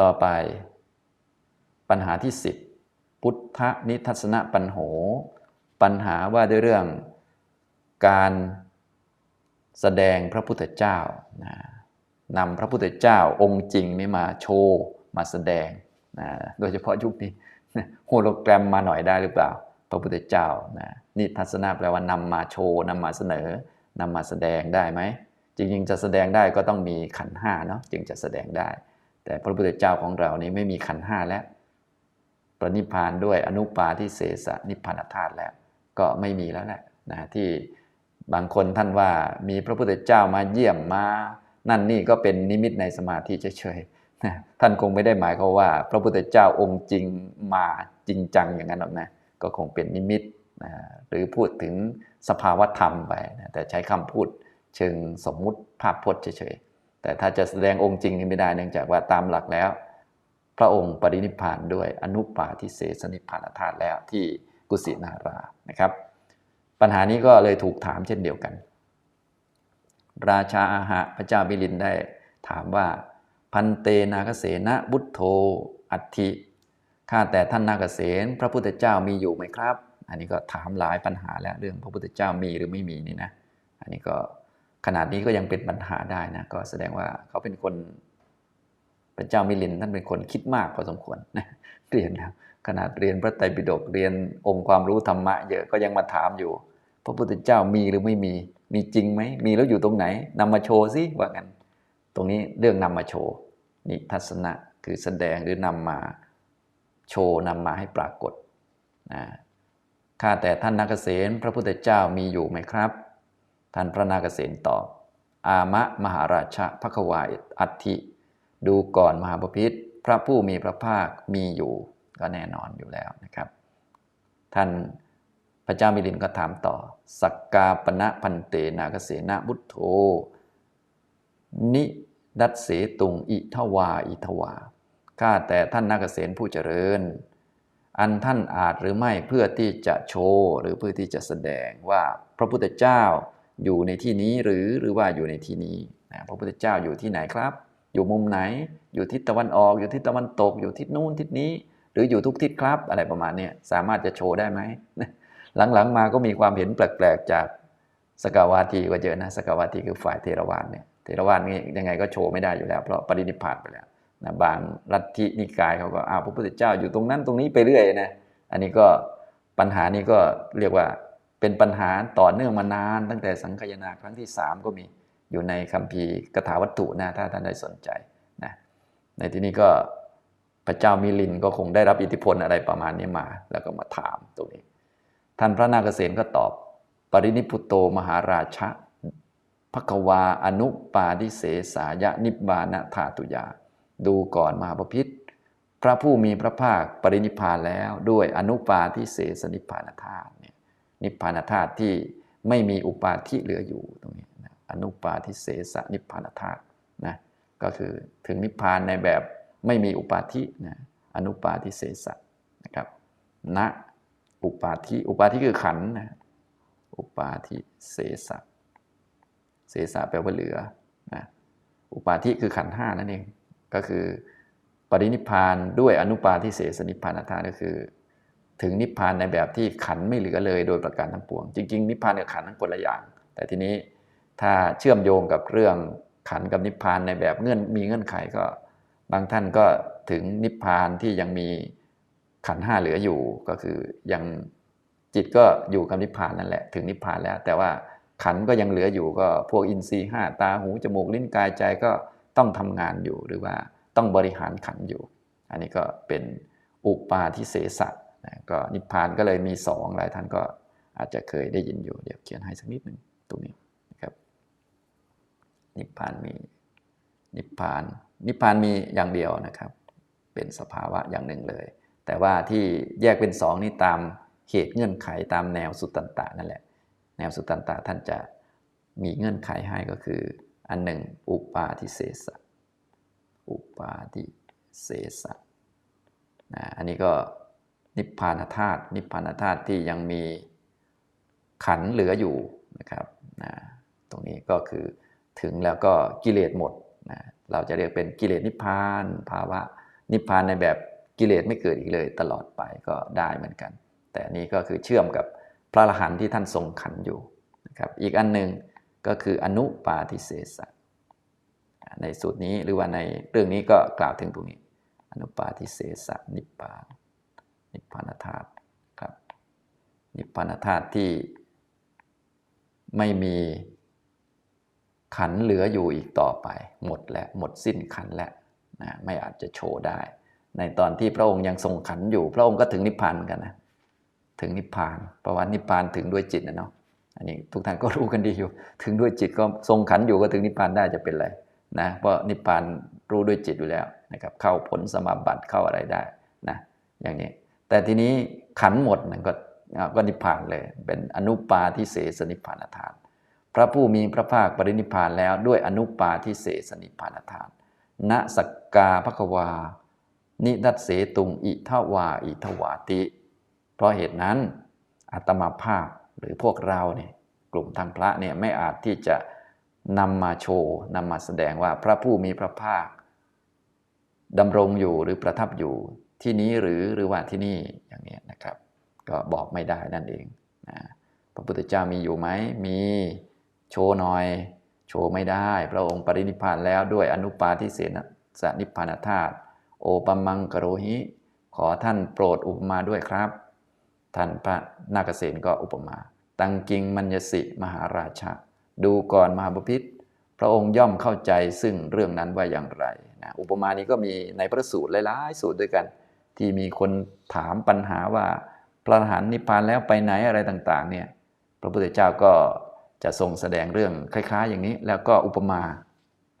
ต่อไป ปัญหาที่ 10 พุทธนิทัศนปัญโห ปัญหาว่าด้วยเรื่องการแสดงพระพุทธเจ้านะนำพระพุทธเจ้าองค์จริงนี่มาโชว์มาแสดงนะโดยเฉพาะยุคนี้โฮโลแกรมมาหน่อยได้หรือเปล่า พระพุทธเจ้านะนิทัศนะแปลว่านำมาโชว์นำมาเสนอนำมาแสดงได้ไหมจริงๆจะแสดงได้ก็ต้องมีขันห้าเนาะจึงจะแสดงได้ แต่พระพุทธเจ้าของเรานี้ไม่มีขันห้าแล้วปรินิพพานด้วยอนุปาทิเสสนิพพานธาตุแล้ว ก็ไม่มีแล้วแหละนะที่บางคนท่านว่ามีพระพุทธเจ้ามาเยี่ยมมา นั่นนี่ก็เป็นนิมิตในสมาธิเฉยๆนะท่านคงไม่ได้หมายเขาว่า พระพุทธเจ้าองค์จริงมาจริงจังอย่างนั้นหรอกนะก็คงเป็นนิมิตนะหรือพูดถึงสภาวธรรมไปนะแต่ใช้คำพูดเชิงสมมุติภาพพจน์เฉยๆ แต่ถ้าจะแสดงองค์จริงนี่ไม่ได้เนื่องจากว่าตามหลักแล้ว พระองค์ปรินิพานด้วยอนุปาทิเสสนิพานธาตุแล้วที่กุสินารานะครับ ปัญหานี้ก็เลยถูกถามเช่นเดียวกัน ราชาอาหะพระเจ้ามิลินได้ถามว่าพันเตนาคเสนบุตโธอัติข้าแต่ท่านนาคเสนพระพุทธเจ้ามีอยู่ไหมครับ อันนี้ก็ถามหลายปัญหาแล้วเรื่องพระพุทธเจ้ามีหรือไม่มีนี่นะ อันนี้ก็ ขนาดนี้ก็ยังเป็นปัญหาได้นะ ก็แสดงว่าเขาเป็นคนพระเจ้ามิลินท่านเป็นคนคิดมากพอสมควรนะเรียนแล้วขนาดเรียนพระไตรปิฎกเรียนองค์ความรู้ธรรมะเยอะก็ยังมาถามอยู่ พระพุทธเจ้ามีหรือไม่มีมีจริงไหมมีแล้วอยู่ตรงไหนนำมาโชว์สิว่างั้นตรงนี้เรื่องนำมาโชว์นิทัศนะคือแสดงหรือนำมาโชว์นำมาให้ปรากฏนะข้าแต่ท่านนาคเษนพระพุทธเจ้ามีอยู่ไหมครับ ท่านพระนาคเษนตอบ อามะมหาราชพระควายอัติดูก่อนมหาปพิธพระผู้มีพระภาคมีอยู่ก็แน่นอนอยู่แล้วนะครับ ท่านพระเจ้ามิลินก็ถามต่อ สักกาปณะพันเตนาคเสนาบุตโธนิดัตเสตุงอิทวาอิทวาข้าแต่ท่านนาคเสนผู้เจริญ อันท่านอาจหรือไม่เพื่อที่จะโชว์หรือเพื่อที่จะแสดงว่าพระพุทธเจ้า อยู่ในที่นี้หรือหรือว่าอยู่ในที่นี้นะพระพุทธเจ้าอยู่ที่ไหนครับ อยู่มุมไหน อยู่ทิศตะวันออก อยู่ทิศตะวันตก อยู่ทิศนู้นทิศนี้ หรืออยู่ทุกทิศครับ อะไรประมาณนี้สามารถจะโชว์ได้ไหมหลังๆมาก็มีความเห็นแปลกๆจากสกาวาทีก็เยอะนะสกาวาทีคือฝ่ายเทรวาสเนี่ยเทรวาสนี่ยังไงก็โชว์ไม่ได้อยู่แล้ว เพราะปรินิพพานไปแล้วนะบางลัทธินิกายเขาก็อ้าวพระพุทธเจ้าอยู่ตรงนั้นตรงนี้ไปเรื่อยนะอันนี้ก็ปัญหานี้ก็เรียกว่า เป็นปัญหาต่อเนื่องมานาน ตั้งแต่สังคายนาครั้งที่ 3 ก็มีอยู่ในคัมภีร์กถาวัตถุนะถ้าท่านได้สนใจนะในที่นี้ก็พระเจ้ามิลินก็คงได้รับอิทธิพลอะไรประมาณนี้มา แล้วก็มาถามตรงนี้ ท่านพระนาคเษนก็ตอบ ปรินิพุโตมหาราชะภควาอนุปาดิเสสายะนิบานะธาตุยา ดูก่อนมหาปพิธพระผู้มีพระภาคปรินิพานแล้วด้วยอนุปาทิเสสนิพพานธาตุเนี่ย นิพพานธาตุที่ไม่มีอุปาทิเหลืออยู่ตรงนี้นะอนุปาทิเสสนิพพานธาตุนะก็คือถึงนิพพานในแบบไม่มีอุปาทินะอนุปาทิเสสนะครับณนะอุปาทิอุปาทิคือขันนะอุปาทิเสสะเสสะแปลว่าเหลือนะอุปาทิคือขันห้านั่นเองก็คือปรินิพานด้วยอนุปาทิเสสนิพพานธาตุก็คือ ถึงนิพพานในแบบที่ขันไม่เหลือเลยโดยประการทั้งปวง จริง ๆ นิพพานกับขันทั้งคนละอย่าง แต่ทีนี้ถ้าเชื่อมโยงกับเรื่องขันกับนิพพานในแบบเงื่อนมีเงื่อนไขก็ บางท่านก็ถึงนิพพานที่ยังมีขันห้าเหลืออยู่ก็คือยังจิตก็อยู่กับนิพพานนั่นแหละถึงนิพพานแล้ว แต่ว่าขันก็ยังเหลืออยู่ก็พวกอินทรีย์ห้าตาหูจมูกลิ้นกายใจก็ต้องทำงานอยู่หรือว่าต้องบริหารขันอยู่ อันนี้ก็เป็นอุปาทิเสสะ นะก็นิพพานก็เลยมีสองหลายท่านก็อาจจะเคยได้ยินอยู่ เดี๋ยวเขียนให้สักนิดหนึ่งตรงนี้นะครับ นิพพานมีนิพพาน นิพพานมีอย่างเดียวนะครับ เป็นสภาวะอย่างหนึ่งเลย แต่ว่าที่แยกเป็นสองนี่ตามเหตุเงื่อนไขตามแนวสุตตันตะนั่นแหละ แนวสุตตันตะท่านจะมีเงื่อนไขให้ก็คือ อันหนึ่ง อุปาทิเสสะอุปาทิเสสะนะอันนี้ก็ นิพพานธาตุนิพพานธาตุที่ยังมีขันเหลืออยู่นะครับนะตรงนี้ก็คือถึงแล้วก็กิเลสหมดนะเราจะเรียกเป็นกิเลสนิพพานภาวะนิพพานในแบบกิเลสไม่เกิดอีกเลยตลอดไปก็ได้เหมือนกัน แต่นี้ก็คือเชื่อมกับพระอรหันต์ที่ท่านทรงขันอยู่นะครับอีกอันหนึ่งก็คืออนุปาทิเสสะในสูตรนี้หรือว่าในเรื่องนี้ก็กล่าวถึงตรงนี้ อนุปาทิเสสะนิพพาน นิพพานธาตุครับ นิพพานธาตุที่ไม่มีขันเหลืออยู่อีกต่อไป หมดแล้วหมดสิ้นขันแล้วนะไม่อาจจะโชว์ได้ ในตอนที่พระองค์ยังทรงขันอยู่ พระองค์ก็ถึงนิพพานกันนะถึงนิพพานเพราะว่านิพพานถึงด้วยจิตนะเนาะอันนี้ทุกท่านก็รู้กันดีอยู่ ถึงด้วยจิตก็ทรงขันอยู่ก็ถึงนิพพานได้จะเป็นไรนะเพราะนิพพานรู้ด้วยจิตอยู่แล้วนะครับเข้าผลสมาบัติเข้าอะไรได้นะอย่างนี้ แต่ทีนี้ขันหมดนั่นก็ก็นิพพานเลย เป็นอนุปาทิเสสนิพพานธาตุพระผู้มีพระภาคปรินิพพานแล้วด้วยอนุปาทิเสสนิพพานธาตุณสักกาภควา นิดัสเสตุงอิทวาอิทวาติ เพราะเหตุนั้นอาตมาภาพหรือพวกเราเนี่ยกลุ่มทางพระเนี่ยไม่อาจที่จะนำมาโชว์นำมาแสดงว่าพระผู้มีพระภาคดำรงอยู่หรือประทับอยู่ ที่นี้หรือหรือว่าที่นี่อย่างนี้นะครับ ก็บอกไม่ได้นั่นเองนะพระพุทธเจ้ามีอยู่ไหมมีโชว์หน่อย โชว์ไม่ได้ พระองค์ปรินิพพานแล้วด้วยอนุปาทิเสนสนิพพานธาตุโอปมังกโรหิ ขอท่านโปรดอุปมาด้วยครับ ท่านพระนาคเษนก็อุปมา ตังกิงมัญญสิมหาราชาดูก่อนมหาบพิษพระองค์ย่อมเข้าใจซึ่งเรื่องนั้นว่าอย่างไรนะอุปมานี้ก็มีในพระสูตรหลายๆสูตรด้วยกัน ที่มีคนถามปัญหาว่าพระอรหันต์นิพพานแล้วไปไหนอะไรต่างๆเนี่ยพระพุทธเจ้าก็จะทรงแสดงเรื่องคล้าย ๆ อย่างนี้ แล้วก็อุปมา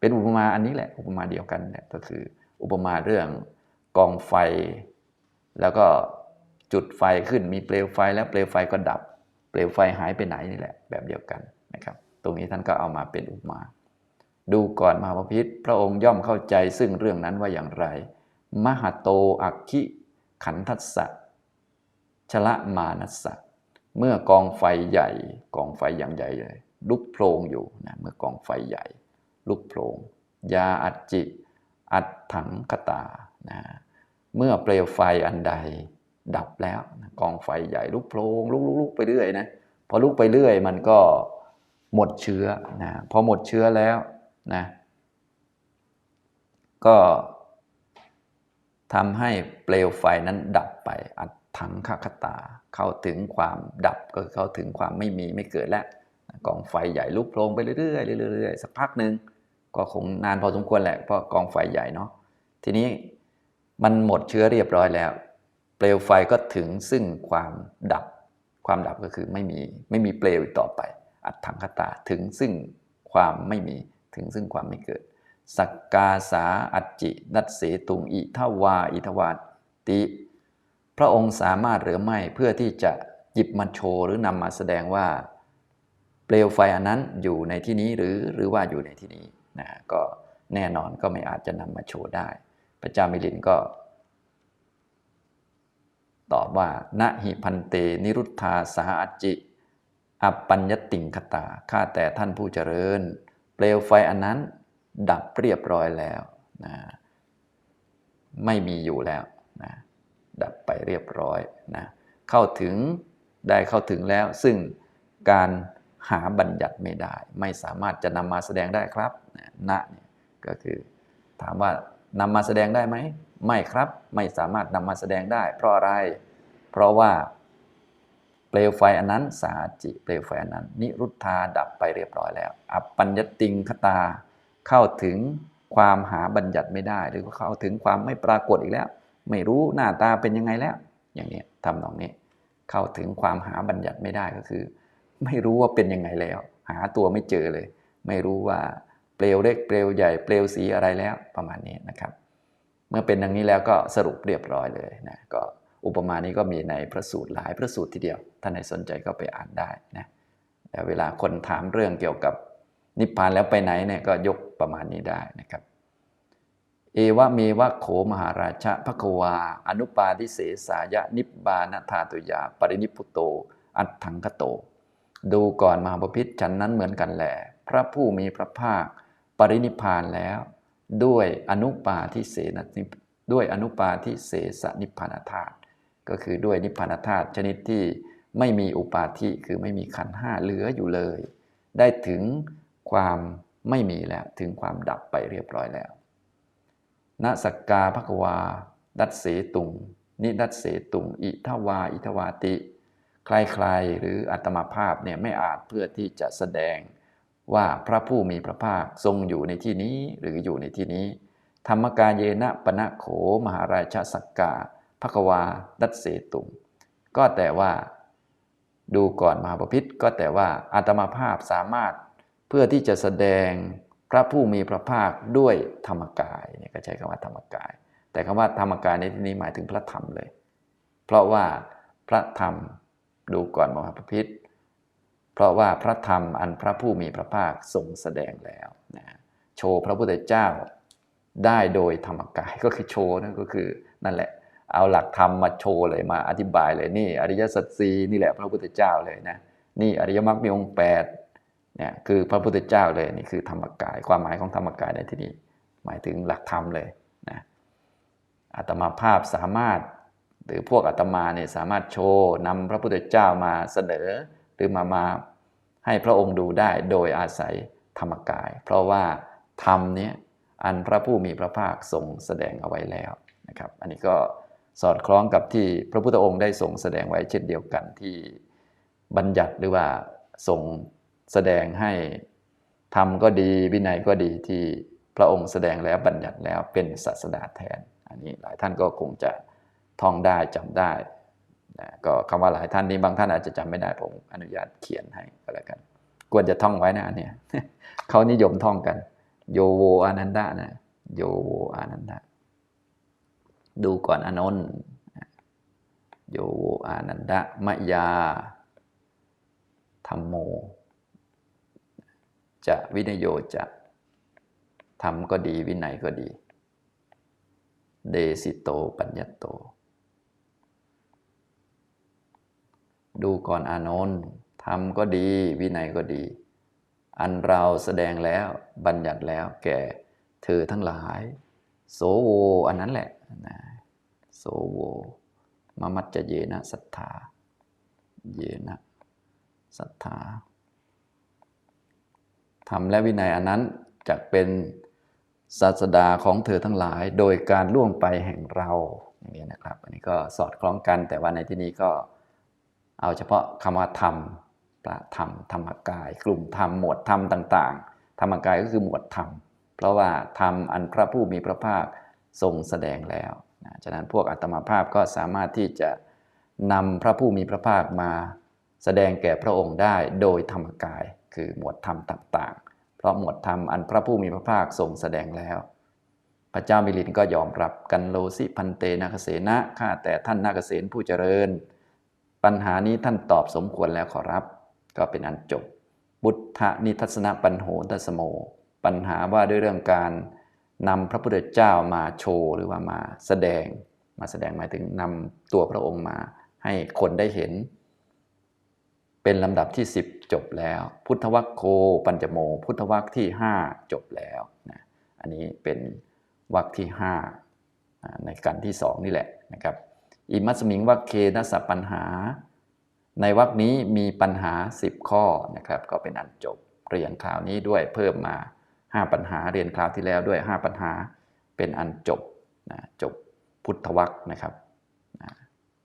เป็นอุปมาอันนี้แหละอุปมาเดียวกันเนี่ยก็คืออุปมาเรื่องกองไฟ แล้วก็จุดไฟขึ้นมีเปลวไฟแล้วเปลวไฟก็ดับ เปลวไฟหายไปไหนนี่แหละ แบบเดียวกันนะครับ ตรงนี้ท่านก็เอามาเป็นอุปมา ดูก่อนมหาพิธพระองค์ย่อมเข้าใจซึ่งเรื่องนั้นว่าอย่างไร มหโตอักขิขันทัสสะชละมานัสสะเมื่อกองไฟใหญ่ กองไฟอย่างใหญ่เลยลุกโพลงอยู่นะเมื่อกองไฟใหญ่ ลุกโพลงยาอัจจิ อัดถังคตานะเมื่อเปลวไฟอันใดดับแล้วนะกองไฟใหญ่ลุกโพลงลุกลุกลุกไปเรื่อยนะพอลุกไปเรื่อยมันก็หมดเชื้อนะพอหมดเชื้อแล้วนะก็ ทำให้เปลวไฟนั้นดับไปอัดถังคคตา เข้าถึงความดับก็เข้าถึงความไม่มีไม่เกิดแล้วกองไฟใหญ่ลุกโพลงไปเรื่อยๆเรื่อยๆสักพักหนึ่งก็คงนานพอสมควรแหละเพราะกองไฟใหญ่เนาะทีนี้มันหมดเชื้อเรียบร้อยแล้ว เปลวไฟก็ถึงซึ่งความดับ ความดับก็คือไม่มีไม่มีเปลวอีกต่อไป อัดถังคตาถึงซึ่งความไม่มีถึงซึ่งความไม่เกิด สักกาสาอัจจินัตเสตุงอิทวาอิทวาติ พระองค์สามารถหรือไม่เพื่อที่จะหยิบมาโชว์หรือนำมาแสดงว่า เปลวไฟอันนั้นอยู่ในที่นี้หรือหรือว่าอยู่ในที่นี้นะก็แน่นอนก็ไม่อาจจะนำมาโชว์ได้ พระเจ้ามิลินก็ ตอบว่าณหิพันเต นิรุทธาสหอัจจิอัปปัญญติงคตาข้าแต่ท่านผู้เจริญ เปลวไฟอันนั้น ดับเรียบร้อยแล้วนะไม่มีอยู่แล้วนะดับไปเรียบร้อยนะเข้าถึงได้เข้าถึงแล้ว ซึ่งการหาบัญญัติไม่ได้ ไม่สามารถจะนำมาแสดงได้ครับนะเนี่ยก็คือถามว่านำมาแสดงได้ไหมไม่ครับไม่สามารถนำมาแสดงได้ เพราะอะไร เพราะว่าเปลวไฟอันนั้น สาจิเปลวไฟอันนั้น นิรุธาดับไปเรียบร้อยแล้ว อัปปัญญติงคตา เข้าถึงความหาบัญญัติไม่ได้ หรือเข้าถึงความไม่ปรากฏอีกแล้ว ไม่รู้หน้าตาเป็นยังไงแล้ว อย่างนี้ทำนองนี้ เข้าถึงความหาบัญญัติไม่ได้ก็คือ ไม่รู้ว่าเป็นยังไงแล้ว หาตัวไม่เจอเลย ไม่รู้ว่าเปลวเล็กเปลวใหญ่เปลวสีอะไรแล้วประมาณนี้นะครับ เมื่อเป็นดังนี้แล้วก็สรุปเรียบร้อยเลยนะก็อุปมานี้ก็มีในพระสูตรหลายพระสูตรทีเดียวท่านใดสนใจก็ไปอ่านได้นะแต่เวลาคนถามเรื่องเกี่ยวกับ นิพพานแล้วไปไหนเนี่ยก็ยกประมาณนี้ได้นะครับ เอวะเมวะโขมหาราชพระควา อนุปาทิเสสายะนิบบานธาตุยา ปรินิพุโต อัตถังคโต ดูก่อนมหาปพิธฉันนั้นเหมือนกันแหละพระผู้มีพระภาค ปรินิพานแล้ว ด้วยอนุปาทิเสนด้วยอนุปาทิเสสนิพพานธาตุก็คือด้วยนิพพานธาตุชนิดที่ไม่มีอุปาทิคือไม่มีขันห้าเหลืออยู่เลย ได้ถึง ความไม่มีแล้วถึงความดับไปเรียบร้อยแล้วณสักกาภควา ดัตเสตุง นิดัตเสตุง อิทวา อิทวาติ ใครๆ หรืออัตมาภาพเนี่ยไม่อาจเพื่อที่จะแสดงว่าพระผู้มีพระภาคทรงอยู่ในที่นี้หรืออยู่ในที่นี้ ธรรมกาเยนะปณะโขมหาราชสักกาภควา ดัตเสตุง ก็แต่ว่า ดูก่อนมหาปพิธก็แต่ว่าอาตมาภาพสามารถ เพื่อที่จะแสดงพระผู้มีพระภาคด้วยธรรมกายเนี่ยก็ใช้คำว่าธรรมกาย แต่คำว่าธรรมกายในที่นี้หมายถึงพระธรรมเลย เพราะว่าพระธรรมดูก่อนมหาปพิธเพราะว่าพระธรรมอันพระผู้มีพระภาคทรงแสดงแล้วนะโชว์พระพุทธเจ้าได้โดยธรรมกายก็คือโชว์นั่นก็คือนั่นแหละ เอาหลักธรรมมาโชว์เลยมาอธิบายเลยนี่ อริยสัจสีนี่แหละพระพุทธเจ้าเลยนะนี่อริยมรรคมีองค์แปด เนี่ยคือพระพุทธเจ้าเลยนี่คือธรรมกาย ความหมายของธรรมกายในที่นี้หมายถึงหลักธรรมเลยนะอาตมาภาพสามารถหรือพวกอาตมาเนี่ยสามารถโชว์นำพระพุทธเจ้ามาเสนอ หรือมามาให้พระองค์ดูได้โดยอาศัยธรรมกาย เพราะว่าธรรมนี้อันพระผู้มีพระภาคทรงแสดงเอาไว้แล้วนะครับ อันนี้ก็สอดคล้องกับที่พระพุทธองค์ได้ทรงแสดงไว้เช่นเดียวกันที่บัญญัติหรือว่าทรง แสดงให้ธรรมก็ดีวินัยก็ดีที่พระองค์แสดงแล้วบัญญัติแล้วเป็นศาสดาแทน อันนี้หลายท่านก็คงจะท่องได้จำได้นะก็คำว่าหลายท่านนี้บางท่านอาจจะจำไม่ได้ผมอนุญาตเขียนให้ก็แล้วกัน ควรจะท่องไว้นะอันนี้เขานิยมท่องกัน โยโวอานันดานะโยโวอานันดาดูก่อนอนนท์โยโวอานันดะมะยาธรรมโม จะวินโยจะทำก็ดีวินัยก็ดี เดสิโตปัญญโต ดูก่อนอานนท์ทำก็ดีวินัยก็ดี อันเราแสดงแล้วบัญญัติแล้วแก่เธอทั้งหลาย โสโว อันนั้นแหละนะโสโวมมัจจเยนะศรัทธา เยนะศรัทธา ทำและวินัยอันนั้นจะเป็นศาสดาของเธอทั้งหลาย โดยการล่วงไปแห่งเราอย่างนี้นะครับ อันนี้ก็สอดคล้องกันแต่ว่าในที่นี้ก็เอาเฉพาะคำว่าธรรมประธรรมธรรมกาย กลุ่มธรรมหมวดธรรมต่าง ๆ ธรรมกายก็คือหมวดธรรมเพราะว่าธรรมอันพระผู้มีพระภาคทรงแสดงแล้วนะฉะนั้นพวกอัตมาภาพก็สามารถที่จะนำพระผู้มีพระภาคมาแสดงแก่พระองค์ได้โดยธรรมกาย คือหมวดธรรมต่างๆ เพราะหมวดธรรมอันพระผู้มีพระภาคทรงแสดงแล้ว พระเจ้ามิลินก็ยอมรับกันโลสิพันเตนาคเสนะข้าแต่ท่านนาคเสนผู้เจริญ ปัญหานี้ท่านตอบสมควรแล้วขอรับ ก็เป็นอันจบ บุตธนิทัศนปัญโหตัสโม ปัญหาว่าด้วยเรื่องการนำพระพุทธเจ้ามาโชว์หรือว่ามาแสดง มาแสดงหมายถึงนำตัวพระองค์มาให้คนได้เห็น เป็นลำดับที่ 10 จบแล้ว พุทธวัคโคปัญจโม พุทธวัคที่ 5 จบแล้วนะอันนี้เป็นวัคที่5ในกันที่ 2 นี่แหละนะครับอิมัสมิงวัคเคนัสปัญหา ในวัคนี้มีปัญหา 10 ข้อนะครับก็เป็นอันจบเรียนคราวนี้ด้วยเพิ่มมา 5 ปัญหาเรียนคราวที่แล้วด้วย 5 ปัญหาเป็นอันจบนะจบพุทธวัคนะครับ